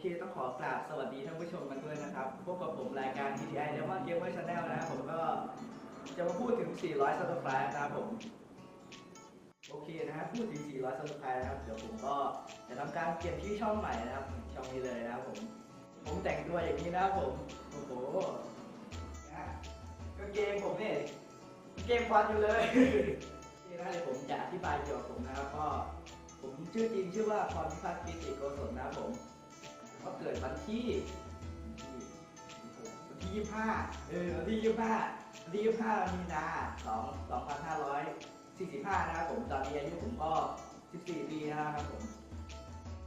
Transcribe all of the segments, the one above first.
เคต้องขอกราบสวัสดีท่านผู้ชมกันด้วยนะครับ พบกับผมรายการ TTI Demon Gamer Channel นะครับผมก็จะมาพูดถึง 400 subscribe นะครับผม โอเคนะครับพูดถึง 400 subscribe นะครับ เดี๋ยวผมก็จะทำการเปลี่ยนชื่ช่องใหม่นะครับ ช่องนี้เลยนะครับผม ผมแต่งตัวอย่างนี้นะครับผม โอ้โหนะกางเกงผมเนี่กางเกงฟันอยู่เลยนี่นะเดี๋ยวผมจะอธิบายเกี่ยวกับผมนะครับก็ผมชื่อจริงชื่อว่าพรพิพัฒน์กิติโกศลนะครับผม ก็เกิดวันที่วันที่ยี่ห้าเออวันที่ยี่ห้าวันที่ยี่ห้ามีนาสองสองพันห้าร้อยสี่สิบห้านะครับผมตอนนี้อายุผมก็สิบสี่ปีนะครับผม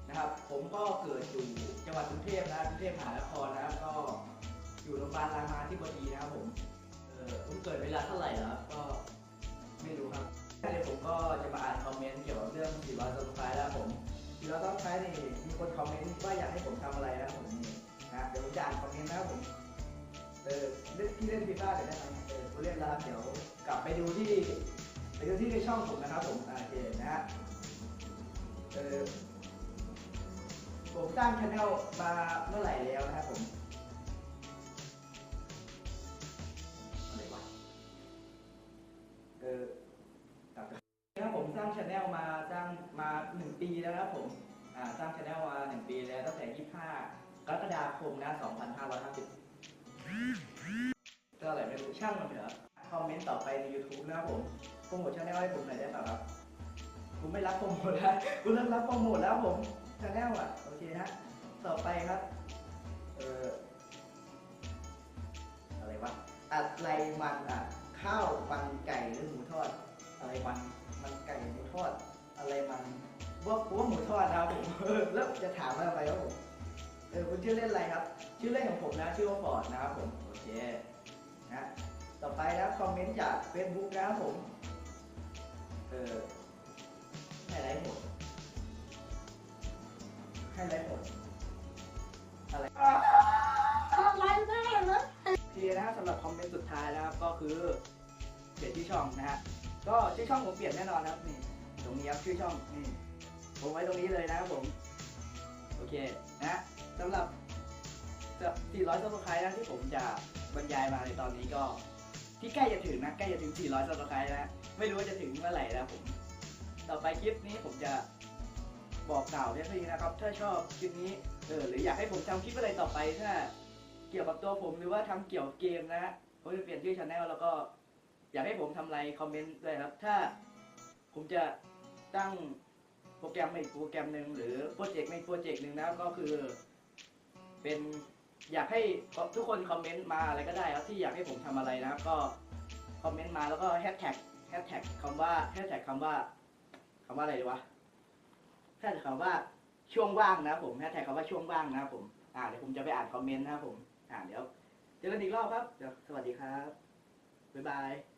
นะครับ ผมก็เกิดอยู่จังหวัดกรุงเทพนะกรุงเทพมหานครนะครับก็อยู่โรงพยาบาลรามาธิบดีนะครับผมเออผมเกิดเวลาเท่าไหร่เหรอก็ไม่รู้ครับเดี๋ยวผมก็จะมาอ่านคอมเมนต์เกี่ยวกับ คอมเมนต์ว่าอยากให้ผมทำอะไรนะครับผมนี่นะเดี๋ยวผมจะอ่านคอมเมนต์นะครับผมเออเล่นที่เล่นฟีฟ่าเดี๋ยวได้ไหมเออผมเล่นแล้วเดี๋ยวกลับไปดูที่ไปดูที่ในช่องผมนะครับผมโอเคนะฮะเออผมตั้งชแนลมาเมื่อไหร่แล้วนะ กรกฎาคมนะ2550ก็อะไรไม่รู้ช่างมันเถอะคอมเมนต์ต่อไปใน YouTube นะครับผมโปรโมทช anel ให้ผมหน่อยได้เปล่าครับผมไม่รับโปรโมทแล้วกูเลิกรับโปรโมทแล้วผมช anel อะโอเคฮะต่อไปครับเอ่ออะไรวะอะไรมันอะข้าวมันไก่หรือหมูทอด อะไรมันมันไก่หมูทอด อะไรมันว่าผมว่าหมูทอดนะผมเออแล้วจะถามอะไรครับผม เออคุณชื่อเล่นอะไรครับ ชื่อเล่นของผมนะชื่อว่าฟอร์ดนะครับผมโอเคนะต่อไปนะคอมเมนต์จาก Facebook นะครับผมเออให้ไลค์หมดให้ไลค์หมดอะไรอะไรแม่เหรอโอเคนะฮะสำหรับคอมเมนต์สุดท้ายนะครับก็คือเปลี่ยนชื่อช่องนะฮะก็ชื่อช่องผมเปลี่ยนแน่นอนนะครับนี่ตรงนี้ครับชื่อช่องนี่ผมไว้ตรงนี้เลยนะครับผมโอเคนะสำหรับ400ซับสไครต์นะที่ผมจะบรรยายมาในตอนนี้ก็ ที่ใกล้จะถึงนะใกล้จะถึง 400ซับสไครต์แล้วนะไม่รู้ว่าจะถึงเมื่อไหร่แล้วผม ต่อไปคลิปนี้ผมจะบอกกล่าวเพื่อนๆนะครับ ถ้าชอบคลิปนี้เออหรืออยากให้ผมทำคลิปอะไรต่อไปถ้าเกี่ยวกับตัวผมหรือว่าทำเกี่ยวกับเกมนะผมจะเปลี่ยนชื่อช anel แล้วก็ อยากให้ผมทำอะไรคอมเมนต์ด้วยครับ ถ้าผมจะตั้ง ปรแกรมอีกโปรแกรมหนึ่งหรือโปรเจกต์ในโปรเจกต์หนึ่งนะครับก็คือ เป็นอยากให้ทุกคนคอมเมนต์มาอะไรก็ได้ครับที่อยากให้ผมทำอะไรนะครับ ก็คอมเมนต์มาแล้วก็แฮชแท็กแฮชแท็กคำว่าแฮชแท็กคำว่าคำว่าอะไรดีวะแฮชแท็กคำว่าช่วงว่างนะผมแฮชแท็กคำว่าช่วงว่างนะครับผมอ่าเดี๋ยวผมจะไปอ่านคอมเมนต์นะครับผมอ่าเดี๋ยวเจอกันอีกรอบครับเดี๋ยวสวัสดีครับบ๊ายบาย